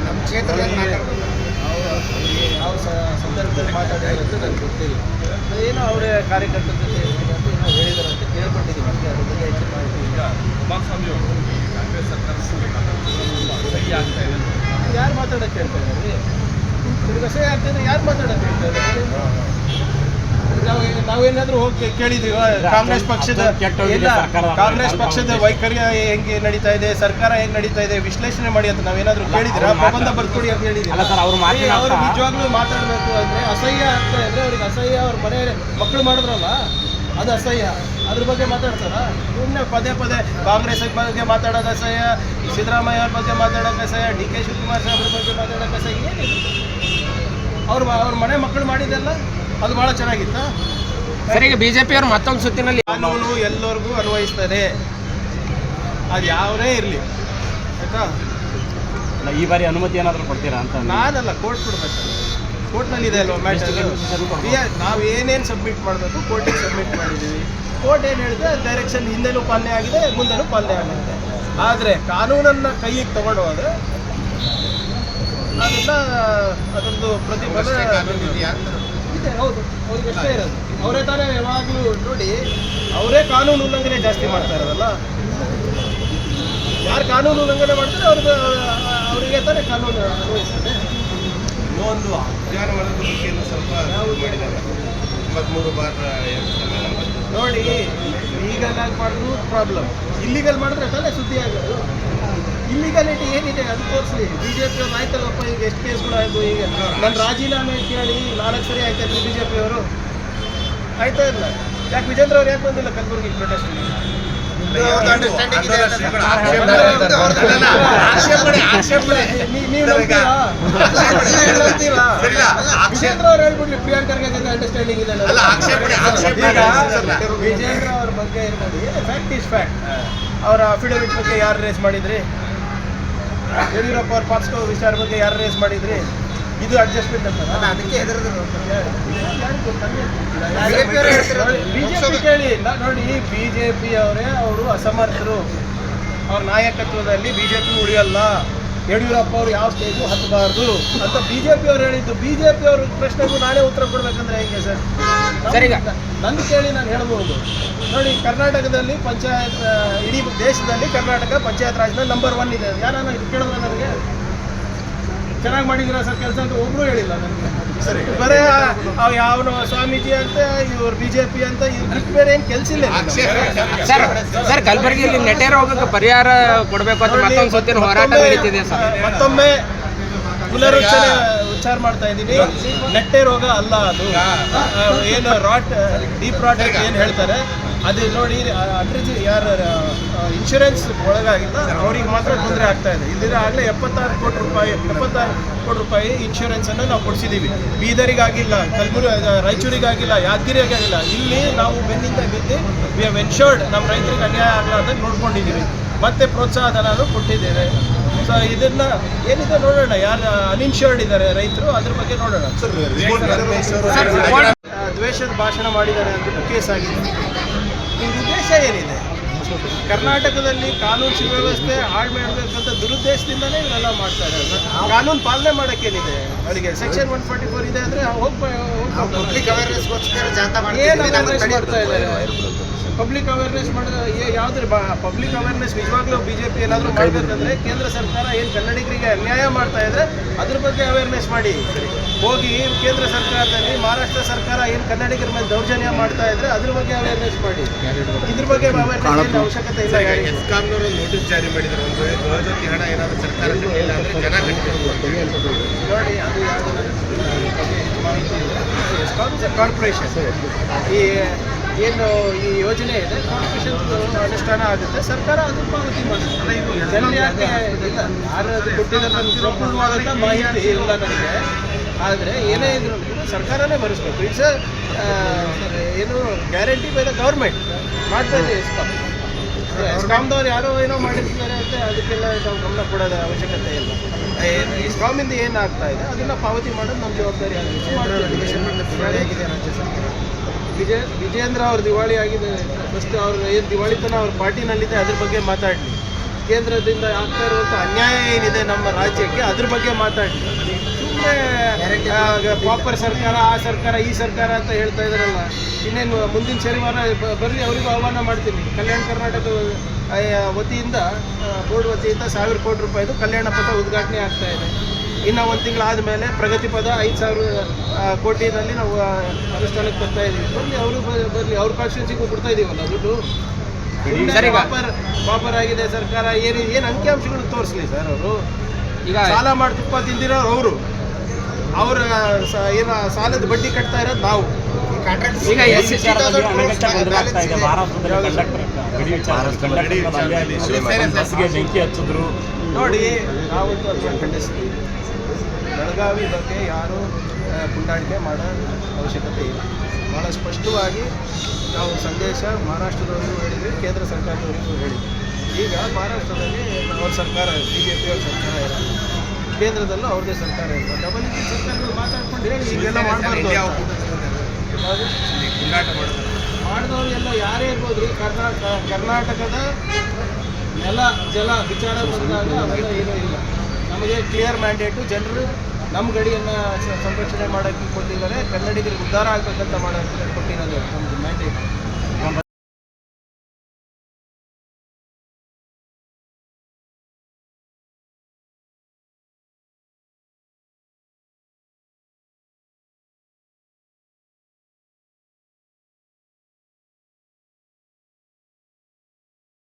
ನಮ್ಮ ಕ್ಷೇತ್ರದಲ್ಲಿ. ಯಾವ ಸಂದರ್ಭದಲ್ಲಿ ಮಾತಾಡಿದ್ರು ಅಂತ ನನಗೆ ಗೊತ್ತಿಲ್ಲ ಏನೋ ಅವರೇ ಕಾರ್ಯಕರ್ತರ ಜೊತೆ ಏನೋ ಹೇಳಿದಾರೆ ಅಂತ ಕೇಳ್ಕೊಂಡಿದ್ದೀವಿ ನಮಗೆ ಅದ್ರ ಬಗ್ಗೆ ಹೆಚ್ಚಿನ ಮಾಹಿತಿ ಈಗ ಕುಮಾರಸ್ವಾಮಿ ಅವರು ಕಾಂಗ್ರೆಸ್ ಸರ್ಕಾರ ಸಹಿ ಆಗ್ತಾ ಇದೆ. ಯಾರು ಮಾತಾಡೋಕ್ಕೆ ಹೇಳ್ತಾ ಇದ್ದಾರೆ? ತಿರ್ಗ ಆಗ್ತಾ ಆಗ್ತಿದ್ರೆ ಯಾರು ಮಾತಾಡೋಕ್ಕೆ ಹೇಳ್ತಾ ಇದ್ದಾರೆ? ನಾವೇನಾದ್ರೂ ಹೋಗಿ ಕೇಳಿದೀವ ಕಾಂಗ್ರೆಸ್ ಪಕ್ಷದ ಇಲ್ಲ, ಕಾಂಗ್ರೆಸ್ ಪಕ್ಷದ ವೈಖರಿ ಹೆಂಗೆ ನಡೀತಾ ಇದೆ ಸರ್ಕಾರ ಹೆಂಗ್ ನಡೀತಾ ಇದೆ ವಿಶ್ಲೇಷಣೆ ಮಾಡಿ ಅಂತ ನಾವೇನಾದ್ರೂ ಕೇಳಿದಿರಾ? ಪ್ರಬಂಧ ಬರ್ಕೊಡಿ ಅಂತ ಸರ್, ಅವ್ರು ನಿಜವಾಗ್ಲೂ ಮಾತಾಡಬೇಕು ಅಂದ್ರೆ ಅಸಹ್ಯ ಅಂತ ಅಂದ್ರೆ ಅವ್ರಿಗೆ ಅಸಹ್ಯ ಅವ್ರ ಮನೆ ಮಕ್ಕಳು ಮಾಡಿದ್ರಲ್ಲ ಅದು ಅಸಹ್ಯ. ಅದ್ರ ಬಗ್ಗೆ ಮಾತಾಡ್ತಾರ? ಸುಮ್ಮನೆ ಪದೇ ಪದೇ ಕಾಂಗ್ರೆಸ್ ಬಗ್ಗೆ ಮಾತಾಡೋದು ಅಸಹ್ಯ ಸಿದ್ದರಾಮಯ್ಯ ಅವ್ರ ಬಗ್ಗೆ ಮಾತಾಡೋಕೆ ಅಸಹ್ಯ ಡಿ ಕೆ ಶಿವಕುಮಾರ್ ಸಾಹೇಬ್ರ ಬಗ್ಗೆ ಮಾತಾಡೋಕೆ ಅಸಹ್ಯ ಏನಿದೆ? ಅವ್ರ ಅವ್ರ ಮನೆ ಮಕ್ಕಳು ಮಾಡಿದ್ದೆಲ್ಲ? ಅದು ಭಾಳ ಚೆನ್ನಾಗಿತ್ತು. ಸರ್ ಈಗ ಬಿಜೆಪಿ ಅವರು ಮತ್ತೊಂದು ಸುತ್ತಿನಲ್ಲಿ ಕಾನೂನು ಎಲ್ಲರಿಗೂ ಅನ್ವಯಿಸ್ತದೆ. ಅದು ಯಾವುದೇ ಇರಲಿ. ಆಯ್ತಾ? ಅಲ್ಲ, ಈ ಬಾರಿ ಅನುಮತಿ ಏನಾದರೂ ಕೊಡ್ತೀರಾ ಅಂತ ನಾನಲ್ಲ ಕೋರ್ಟ್ ಕೊಡ್ಬೇಕು ಕೋರ್ಟ್ನಲ್ಲಿ ಇದೆ ಅಲ್ವಾ ಮ್ಯಾಟರ್ ನಾವು ಏನೇನು ಸಬ್ಮಿಟ್ ಮಾಡಬೇಕು ಕೋರ್ಟಿಗೆ ಸಬ್ಮಿಟ್ ಮಾಡಿದ್ದೀವಿ. ಕೋರ್ಟ್ ಏನು ಹೇಳಿದ್ರೆ ಡೈರೆಕ್ಷನ್ ಹಿಂದೆನೂ ಪಾಲನೆ ಆಗಿದೆ ಮುಂದೆನೂ ಪಾಲನೆ ಆಗುತ್ತೆ. ಆದರೆ ಕಾನೂನನ್ನು ಕೈಗೆ ತಗೊಂಡು ಹೋದ್ರೆ ಅದನ್ನು ಅದೊಂದು ಪ್ರತಿಫಲ ಇದೆ ಹೌದು. ಅವ್ರಿಗೆ ಅಷ್ಟೇ ಇರೋದು ಅವರೇ ತಾನೇ ಯಾವಾಗಲೂ ನೋಡಿ ಅವರೇ ಕಾನೂನು ಉಲ್ಲಂಘನೆ ಜಾಸ್ತಿ ಮಾಡ್ತಾ ಇರೋದಲ್ಲ? ಯಾರು ಕಾನೂನು ಉಲ್ಲಂಘನೆ ಮಾಡ್ತಾರೆ ಅವ್ರಿಗೆ ಅವರಿಗೆ ತಾನೇ ಕಾನೂನು ಅನ್ವಯಿಸ್ತದೆ ಉದ್ಯಾನವನದ ಬಗ್ಗೆ ಸ್ವಲ್ಪ ಇಪ್ಪತ್ತ್ಮೂರು ಬಾರ್ ನೋಡಿ ಲೀಗಲ್ ಆಗಿ ಮಾಡಿದ್ರು ಪ್ರಾಬ್ಲಮ್ ಇಲ್ಲಿಗಲ್ ಮಾಡಿದ್ರೆ ತಾನೇ ಸುದ್ದಿ ಆಗೋದು ಇಲ್ಲಿಗಾಲಿಟಿ ಏನಿದೆ ಅದು ತೋರಿಸಲಿ. ಬಿ ಜೆ ಪಿ ಅವ್ರು ಆಯ್ತಲ್ಲಪ್ಪ ಈಗ ಎಷ್ಟು ಕೇಸ್ಗಳು ಆಯ್ತು ಈಗ ನನ್ನ ರಾಜೀನಾಮೆ ಕೇಳಿ ನಾಲ್ಕು ಸರಿ ಆಯ್ತಾ ಇದ್ರು ಬಿ ಜೆ ಪಿಯವರು ಆಯ್ತಾ ಇಲ್ಲ. ಯಾಕೆ ವಿಜೇಂದ್ರ ಅವ್ರು ಯಾಕೆ ಬಂದಿಲ್ಲ ಕಲ್ಬುರ್ಗಿ ಪ್ರೊಟೆಸ್ಟ್ ವಿಜೇಂದ್ರ ಅವ್ರು ಹೇಳ್ಬಿಡ್ಲಿ ಪ್ರಿಯಾಂಕ್ ಜೊತೆ ಅಂಡರ್ಸ್ಟ್ಯಾಂಡಿಂಗ್ ಇದೆ ಅಲ್ಲ, ಆಕ್ಷೇಪಣೆ- ಆಕ್ಷೇಪಣೆ. ವಿಜೇಂದ್ರ ಅವ್ರ ಬಗ್ಗೆ ಇರ್ಬೋದು. ಫ್ಯಾಕ್ಟ್ ಇಸ್ ಫ್ಯಾಕ್ಟ್ ಅವರ ಅಫಿಡವಿಟ್ ಬಗ್ಗೆ ಯಾರು ರೇಸ್ ಮಾಡಿದ್ರಿ? ಯಡಿಯೂರಪ್ಪ ಅವ್ರ ಪಾಕ್ಸ್ಕೋ ವಿಚಾರ ಬಗ್ಗೆ ಯಾರು ರೇಸ್ ಮಾಡಿದ್ರಿ? ಇದು ಅಡ್ಜಸ್ಟ್ಮೆಂಟ್ ಅಂತ ಅದಕ್ಕೆ ಬಿಜೆಪಿ ಕೇಳಿ. ಇಲ್ಲ ನೋಡಿ ಬಿಜೆಪಿ ಅವರೇ ಅವರು ಅಸಮರ್ಥರು. ಅವ್ರ ನಾಯಕತ್ವದಲ್ಲಿ ಬಿಜೆಪಿ ಉಳಿಯಲ್ಲ. ಯಡಿಯೂರಪ್ಪ ಅವರು ಯಾವ ಸ್ಟೇಜು ಹತ್ತಬಾರ್ದು ಅಂತ ಬಿಜೆಪಿ ಅವ್ರು ಹೇಳಿದ್ದು. ಬಿಜೆಪಿ ಅವ್ರ ಪ್ರಶ್ನೆಗೂ ನಾನೇ ಉತ್ತರ ಕೊಡ್ಬೇಕಂದ್ರೆ ಹೆಂಗೆ ಸರ್? ಸರಿ ನನ್ನ ಕೇಳಿ ನಾನು ಹೇಳ್ಬೋದು ನೋಡಿ ಕರ್ನಾಟಕದಲ್ಲಿ ಪಂಚಾಯತ್ ಇಡೀ ದೇಶದಲ್ಲಿ ಕರ್ನಾಟಕ ಪಂಚಾಯತ್ ರಾಜ್ನಲ್ಲಿ ನಂಬರ್ ಒನ್ ಇದೆ. ಯಾರು ಇದು ಕೇಳಿದ್ರೆ ನನಗೆ? ಚೆನ್ನಾಗಿ ಮಾಡಿದ್ದೀರಾ ಸರ್ ಕೆಲಸ ಅಂತ ಒಬ್ರು ಹೇಳಿಲ್ಲ ನನಗೆ. ಸರಿ. ಬರೇ ಅವ್ ಯಾವನು ಸ್ವಾಮೀಜಿ ಅಂತ ಇವ್ರು ಬಿಜೆಪಿ ಅಂತ ಇವ್ರ ಬೇರೆ ಏನು ಕೆಲಸ ಇಲ್ಲ ಸರ್ ಸರ್ ಕಲಬುರಗಿಯಲ್ಲಿ ನೆಟ್ಟೆ ರೋಗಕ್ಕೆ ಪರಿಹಾರ ಕೊಡಬೇಕು ಅಂತ ಮತ್ತೊಂದು ಸತ್ತಿನ ಹೋರಾಟ ಮತ್ತೊಮ್ಮೆ- ನಡೀತಿದೆ ಸರ್. ಮತ್ತೊಮ್ಮೆ ಪುನರುಚ್ಚನೆ ಉಚ್ಚಾರ ಮಾಡ್ತಾ ಇದ್ದೀನಿ. ನೆಟ್ಟೆ ರೋಗ ಅಲ್ಲ ಅದು. ಏನು ರಾಟ್ ಡೀಪ್ ರಾಟ್ ಅಂತ ಏನು ಹೇಳ್ತಾರೆ? ಅದು ನೋಡಿ ಅಡ್ರಿಜಿ ಯಾರು ಇನ್ಶೂರೆನ್ಸ್ ಒಳಗಾಗಿಲ್ಲ ಅವ್ರಿಗೆ ಮಾತ್ರ ತೊಂದರೆ ಆಗ್ತಾ ಇದೆ. ಇಲ್ಲಿದ್ರೆ ಆಗಲೇ ಎಪ್ಪತ್ತಾರು ಕೋಟಿ ರೂಪಾಯಿ ಎಪ್ಪತ್ತಾರು ಕೋಟಿ ರೂಪಾಯಿ ಇನ್ಶೂರೆನ್ಸನ್ನು ನಾವು ಕೊಡಿಸಿದ್ದೀವಿ ಬೀದರಿಗಾಗಿಲ್ಲ ಕಲಬುರಗಿ ರಾಯಚೂರಿಗಾಗಿಲ್ಲ ಯಾದಗಿರಿಗಾಗಿಲ್ಲ ಇಲ್ಲಿ ನಾವು ಬೆನ್ನಿಂದ ಬಿದ್ದು ವಿ ಹ್ಯಾವ್ ಎನ್ಶೋರ್ಡ್ ನಮ್ಮ ರೈತರಿಗೆ ಅನ್ಯಾಯ ಆಗಲಾರ್ದಂಗೆ ನೋಡ್ಕೊಂಡಿದ್ದೀವಿ ಮತ್ತೆ ಪ್ರೋತ್ಸಾಹ ಧನನೂ ಕೊಟ್ಟಿದ್ದೇವೆ. ಸೊ ಇದನ್ನ ಏನಿದೆ ನೋಡೋಣ. ಯಾರು ಅನ್ಇನ್ಶೋರ್ಡ್ ಇದ್ದಾರೆ ರೈತರು ಅದ್ರ ಬಗ್ಗೆ ನೋಡೋಣ. ದ್ವೇಷದ ಭಾಷಣ ಮಾಡಿದ್ದಾರೆ ಅಂತ ಕೇಸ್ ಆಗಿದೆ. ಈ ಉದ್ದೇಶ ಏನಿದೆ? ಕರ್ನಾಟಕದಲ್ಲಿ ಕಾನೂನು ಸುವ್ಯವಸ್ಥೆ ಹಾಳು ಮಾಡಬೇಕಂತ ದುರುದ್ದೇಶದಿಂದಲೇ ಇವರೆಲ್ಲ ಮಾಡ್ತಾ ಇದ್ದಾರೆ. ಕಾನೂನು ಪಾಲನೆ ಮಾಡೋಕ್ಕೇನಿದೆ? ಅವರಿಗೆ ಸೆಕ್ಷನ್ ಒನ್ ಫಾರ್ಟಿ ಫೋರ್ ಇದೆ ಅಂದರೆ ಅವೇರ್ನೆಸ್ ಇದ್ದಾರೆ? ಪಬ್ಲಿಕ್ ಅವೇರ್ನೆಸ್ ಮಾಡಿದ್ರೆ ಯಾವ್ದು ಪಬ್ಲಿಕ್ ಅವೇರ್ನೆಸ್ ನಿಜವಾಗ್ಲೂ ಬಿಜೆಪಿ ಏನಾದರೂ ಮಾಡಬೇಕಂದ್ರೆ ಕೇಂದ್ರ ಸರ್ಕಾರ ಏನು ಕನ್ನಡಿಗರಿಗೆ ಅನ್ಯಾಯ ಮಾಡ್ತಾ ಇದ್ರೆ ಅದ್ರ ಬಗ್ಗೆ ಅವೇರ್ನೆಸ್ ಮಾಡಿ. ಹೋಗಿ ಕೇಂದ್ರ ಸರ್ಕಾರದಲ್ಲಿ ಮಹಾರಾಷ್ಟ್ರ ಸರ್ಕಾರ ಏನು ಕನ್ನಡಿಗರ ಮೇಲೆ ದೌರ್ಜನ್ಯ ಮಾಡ್ತಾ ಇದ್ರೆ ಅದ್ರ ಬಗ್ಗೆ ಅವೇರ್ನೆಸ್ ಮಾಡಿ. ಇದ್ರ ಬಗ್ಗೆ ಅವೇರ್ನೆಸ್ ಅವಶ್ಯಕತೆ ಇಲ್ಲ. ಎಸ್ಕಾಂನವರು ನೋಟಿಸ್ ಜಾರಿ ಮಾಡಿದ್ರು. ಒಂದು ವೇಳೆ ಗೃಹಜ್ಯೋತಿ ಹಣ ಏನಾದರೂ ಸರ್ಕಾರ ಕಟ್ಟಿಲ್ಲ ಅಂದ್ರೆ ಜನ ಕಟ್ಟಿದ್ರು. ನೋಡಿ ಅದು ಯಾವುದು? ಕಾರ್ಪೊರೇಷನ್ ಈ ಏನು ಈ ಯೋಜನೆ ಇದೆ ಕಾಂಪಿಟೇಷನ್ ಅನುಷ್ಠಾನ ಆಗುತ್ತೆ. ಸರ್ಕಾರ ಅದು ಪಾವತಿ ಮಾಡುತ್ತೆ ಅದು ಮಾಹಿತಿ ಇಲ್ಲ ನನಗೆ ಆದರೆ ಏನೇ ಇದ್ರು ಸರ್ಕಾರನೇ ಭರಿಸ್ಬೇಕು. ಇಟ್ಸ್ ಏನು ಗ್ಯಾರಂಟಿ ಬೈ ದ ಗೌರ್ಮೆಂಟ್ ಮಾಡ್ತಾ ಇದೆ ಎಸ್ಕಾಮ್ ಎಸ್ಕಾಮ್ದವ್ರು ಯಾರೋ ಏನೋ ಮಾಡಿರ್ತಾರೆ ಅಂತ ಅದಕ್ಕೆಲ್ಲ ನಾವು ಗಮನ ಕೊಡೋದ ಅವಶ್ಯಕತೆ ಇಲ್ಲ. ಏನು ಇಸ್ಕಾಮಿಂದ ಏನಾಗ್ತಾ ಇದೆ, ಅದನ್ನ ಪಾವತಿ ಮಾಡೋದು ನಮ್ಮ ಜವಾಬ್ದಾರಿ ಆಗಿದೆ ರಾಜ್ಯ ಸರ್ಕಾರ. ವಿಜಯ ವಿಜೇಂದ್ರ ಅವ್ರ ದಿವಾಳಿ ಆಗಿದೆ ಫಸ್ಟ್ ಅವ್ರ ಏನು ದಿವಾಳಿತನ ಅವ್ರ ಪಾರ್ಟಿನಲ್ಲಿದೆ ಅದ್ರ ಬಗ್ಗೆ ಮಾತಾಡಲಿ. ಕೇಂದ್ರದಿಂದ ಆಗ್ತಾ ಇರುವಂಥ ಅನ್ಯಾಯ ಏನಿದೆ ನಮ್ಮ ರಾಜ್ಯಕ್ಕೆ ಅದ್ರ ಬಗ್ಗೆ ಮಾತಾಡಲಿ. ಸುಮ್ಮನೆ ಪಾಪರ್ ಸರ್ಕಾರ ಆ ಸರ್ಕಾರ ಈ ಸರ್ಕಾರ ಅಂತ ಹೇಳ್ತಾ ಇದಾರಲ್ಲ ಇನ್ನೇನು ಮುಂದಿನ ಶನಿವಾರ ಬರಲಿ ಅವರಿಗೂ ಆಹ್ವಾನ ಮಾಡ್ತೀನಿ. ಕಲ್ಯಾಣ ಕರ್ನಾಟಕ ವತಿಯಿಂದ ಬೋರ್ಡ್ ವತಿಯಿಂದ ಸಾವಿರ ಕೋಟಿ ರೂಪಾಯಿದು ಕಲ್ಯಾಣ ಪಥ ಉದ್ಘಾಟನೆ ಆಗ್ತಾ ಇದೆ. ಇನ್ನು ಒಂದು ತಿಂಗಳಾದಮೇಲೆ ಪ್ರಗತಿ ಪದ ಐದು ಸಾವಿರ ಕೋಟಿನಲ್ಲಿ ನಾವು ಅನುಷ್ಠಾನಕ್ಕೆ ಬರ್ತಾ ಇದ್ದೀವಿ ಬರಲಿ ಅವರು ಬರಲಿ ಅವ್ರ ಕಾನ್ಸ್ಟಿಟ್ಯೂನ್ಸಿಗೂ ಕೊಡ್ತಾ ಇದ್ದೀವಲ್ಲ ದುಡ್ಡು? ಪಾಪರ್ ಪಾಪರ್ ಆಗಿದೆ ಸರ್ಕಾರ ಏನು ಏನು ಅಂಕಿಅಂಶಗಳು ತೋರಿಸ್ಲಿ ಸರ್ ಅವರು? ಈಗ ಸಾಲ ಮಾಡಿ ತುಪ್ಪ ತಿಂದಿರೋರು ಅವರು. ಅವರ ಏನು ಸಾಲದ ಬಡ್ಡಿ ಕಟ್ತಾ ಇರೋದು ನಾವು. ಈಗ ಮಹಾರಾಷ್ಟ್ರದಲ್ಲಿ ಬೆಂಕಿ ಹಚ್ಚಿದ್ರು. ನೋಡಿ ನಾವು ಖಂಡಿಸ್ತೀವಿ. ಬೆಳಗಾವಿ ಬಗ್ಗೆ ಯಾರು ಪುಂಡಾಣಿಕೆ ಮಾಡೋ ಅವಶ್ಯಕತೆ ಇಲ್ಲ. ಭಾಳ ಸ್ಪಷ್ಟವಾಗಿ ನಾವು ಸಂದೇಶ ಮಹಾರಾಷ್ಟ್ರದವರಿಗೂ ಹೇಳಿದ್ವಿ ಕೇಂದ್ರ ಸರ್ಕಾರದವರಿಗೂ ಹೇಳಿದ್ವಿ. ಈಗ ಮಹಾರಾಷ್ಟ್ರದಲ್ಲಿ ಅವ್ರ ಸರ್ಕಾರ ಬಿ ಜೆ ಪಿಯವ್ರ ಸರ್ಕಾರ ಇರೋದು ಕೇಂದ್ರದಲ್ಲೂ ಅವ್ರದೇ ಸರ್ಕಾರ ಇರೋದು ಡಬಲ್ ಇಂಜಿನ್ ಸರ್ಕಾರಗಳು ಮಾತಾಡ್ಕೊಂಡು ಹೇಳಿ ಹೀಗೆಲ್ಲ ಮಾಡಬಾರ್ದು ಇಂಡಿಯಾ ಅಂತ. ಒಕ್ಕೂಟ ಯಾವುದು? ಪುಂಡಾಟ ಮಾಡೋದು. ಮಾಡಿದವರು ಎಲ್ಲ ಯಾರೇ ಇರ್ಬೋದು ರೀ ಕರ್ನಾಟಕ ಕರ್ನಾಟಕದ ನೆಲ ಜಲ ವಿಚಾರ ಬಂದಾಗ ಅವೆಲ್ಲ ಏನೂ ಇಲ್ಲ. ನಮಗೆ ಕ್ಲಿಯರ್ ಮ್ಯಾಂಡೇಟು ಜನರು ನಮ್ಮ ಗಡಿಯನ್ನು ಸಂರಕ್ಷಣೆ ಮಾಡೋಕ್ಕೆ ಕೊಟ್ಟಿದ್ದಾರೆ. ಕನ್ನಡಿಗರಿಗೆ ಉದ್ಧಾರ ಆಗಬೇಕಂತ ಮಾಡೋಕ್ಕೆ ಕೊಟ್ಟಿರೋದು ನಮ್ಮದು ಮ್ಯಾಂಡೇಟ್